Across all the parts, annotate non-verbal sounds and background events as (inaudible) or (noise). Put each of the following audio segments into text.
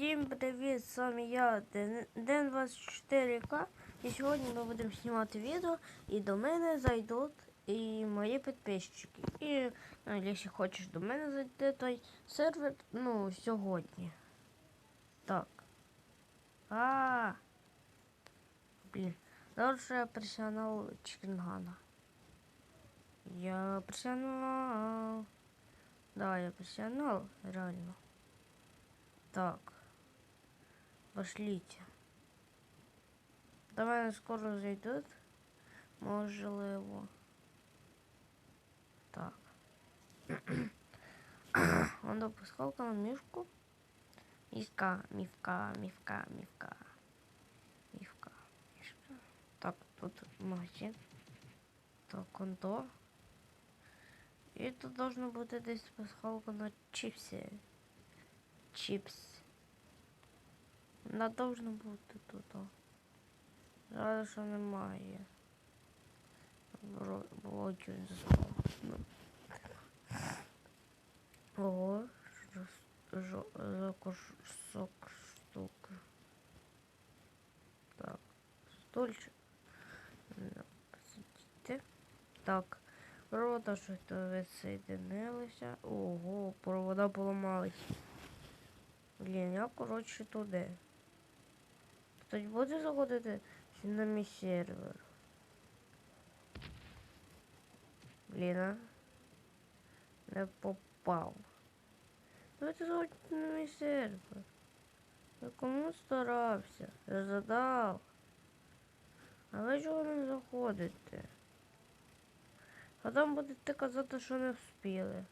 Всім привіт, з вами я, Ден- Ден24К. І сьогодні ми будемо знімати відео, і до мене зайдуть і мої підписчики. І ну, якщо хочеш до мене зайти, той сервер, ну, сьогодні. Так. А. Блін. Зараз я професіонал Чикінгана. Я професіонал. Да, я професіонал, реально. Так. Пошлите. До мене скоро зайдуть. Можливо. Так. (coughs) Он допускал на мишку. Мишка, мивка, мивка, мивка. Мивка, мишка. Так, тут магазин. Так, он то. І тут должно бути десь пасхалка на чипси. Чипс. Вона должна бути тут. Зараз що немає. Ну. Ого, закушок штук. Так, стульчик. Посидіти. Так, провода що то відсоєдинилися. Ого, провода поламались. Блін, я коротше туди. Хтось буде заходити на мій сервер? Блін, а? Не попав. Давайте заходити на мій сервер. Я кому старався? Я задав. А ви чого не заходите? А там будете казати, що не вспіли.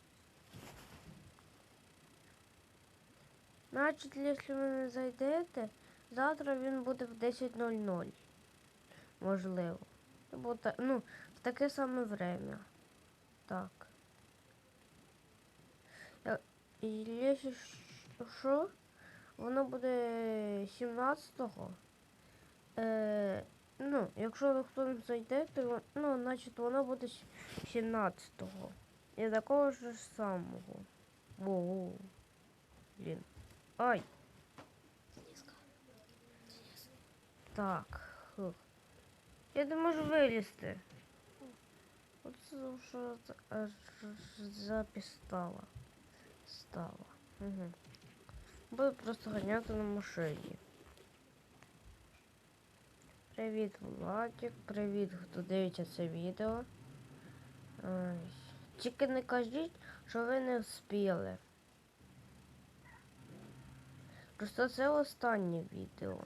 Значить, якщо ви не зайдете, завтра він буде в 10.00. Можливо. Та, ну, в таке саме время. Так. Я- І якщо що, воно буде 17-го. Е, ну, якщо ніхто не зайде, то ну, значить воно буде 17-го. І такого ж самого. Ого. Блін. Ай. Так. Я не можу вилізти. Оце що за- аж запись стала. Угу. Буду просто ганяти на машині. Привіт, Владик. Привіт, хто дивиться це відео. Тільки не кажіть, що ви не вспіли. Просто це останнє відео.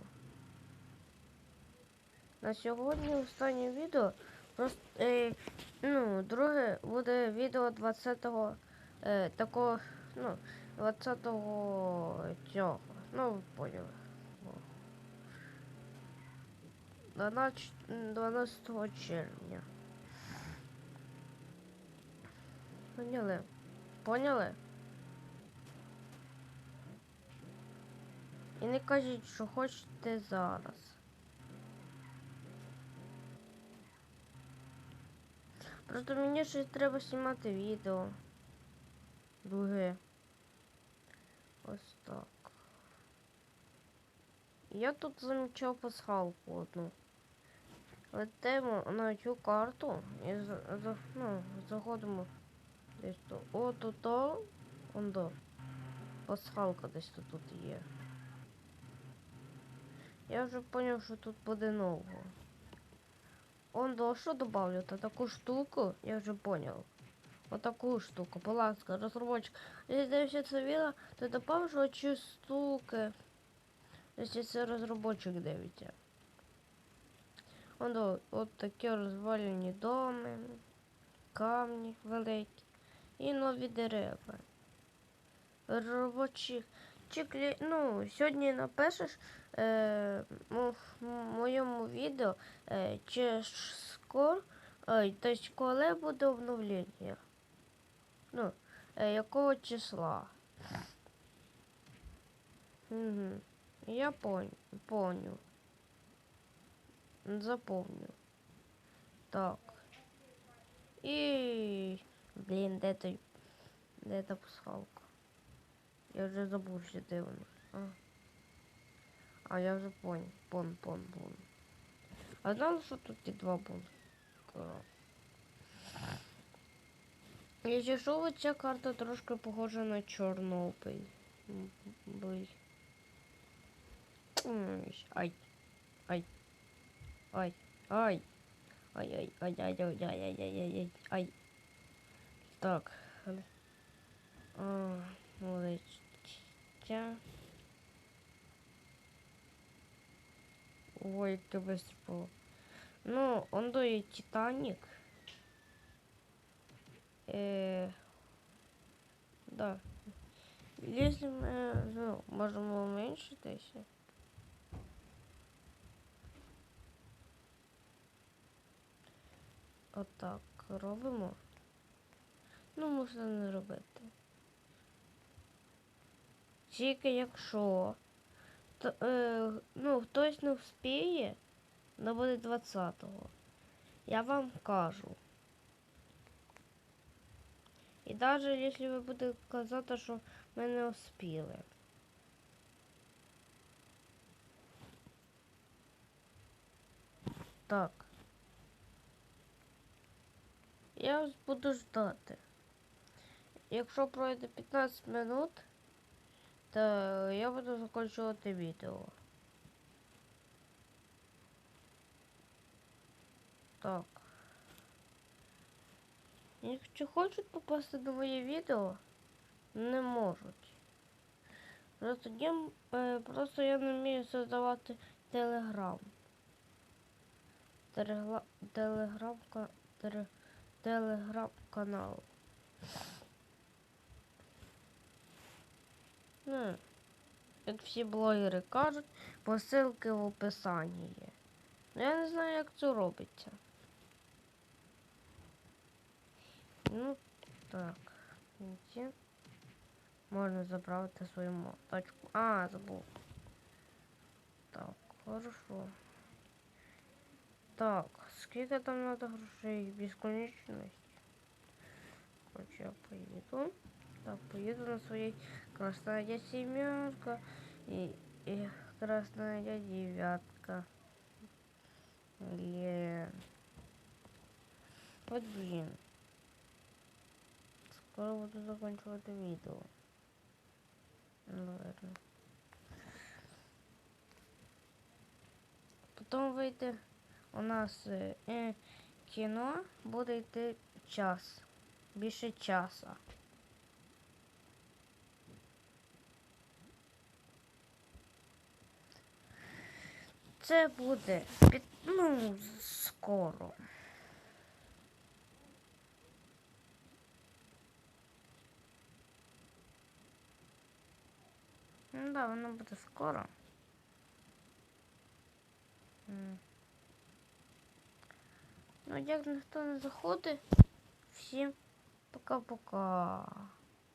На сьогодні останнє відео. Просто е, ну, друге буде відео 20-го е, такого, ну, 20-го цього. Ну, ви поняли. 12, 12 червня. Поняли? Поняли? І не кажіть, що хочете зараз. Просто мені ще треба знімати відео. Друге. Ось так. Я тут замічав пасхалку одну. Летимо на цю карту і за, за, ну, заходимо десь тут. О, тут то. Он до. Пасхалка десь тут, тут є. Я вже зрозумів, що тут буде нового. Он до що добавлю? Та таку штуку, я вже понял. Вот такую штуку, будь ласка, розробочик. Якщо дивишся це відео, то добавиш оці штуки. Якщо це розробочик дивиться. Он до, от такі розвалені доми, камні великі і нові дерева. Робочих. Чеклі... Ну, сьогодні напишеш е, в моєму відео, е, чи скоро, ой, тобто коли буде обновлення. Ну, е, якого числа. Угу. Я понял, понял. Запомню. Так. І... Блін, де той... Де та пасхалка? Я вже забув, що де вона. А. А, я вже понял. Пон, пон, пон. А знала, що тут і два бункера? Якщо що, ця карта трошки похожа на Чорнобиль. Ай. Ай. Ай. Ай. Ай, ай, ай. Так. А, життя. Ой, ты быстро висипало. Ну, он до є Титаник. Е... Да. Если мы ну, можемо уменьшитися. Отак робимо. Ну, можна не робити. Тільки якщо то, е, ну, хтось не вспіє, але буде 20-го. Я вам кажу. І навіть якщо ви будете казати, що ми не успіли. Так. Я буду ждати. Якщо пройде 15 минут, то я буду закінчувати відео. Так. Якщо хочуть попасти на моє відео, не можуть. Просто я, е, просто я не вмію создавати телеграм. Телегла, телеграм, ка- Ну, як всі блогери кажуть, посилки в описанні є. Ну, я не знаю, як це робиться. Ну, так. Можна заправити свою тачку. А, забув. Так, хорошо. Так, скільки там надо грошей? Безконечність. Короче, я поїду. Так, поїду на своей красная семерка и, и красная девятка. Блин. Вот блин. Скоро буду заканчивать видео. Наверное. Потом вийде у нас е, е, кіно, буде час. Більше часа. Це буде під, ну, скоро. Ну да, воно буде скоро. Ну, як ніхто не заходить, всім пока-пока.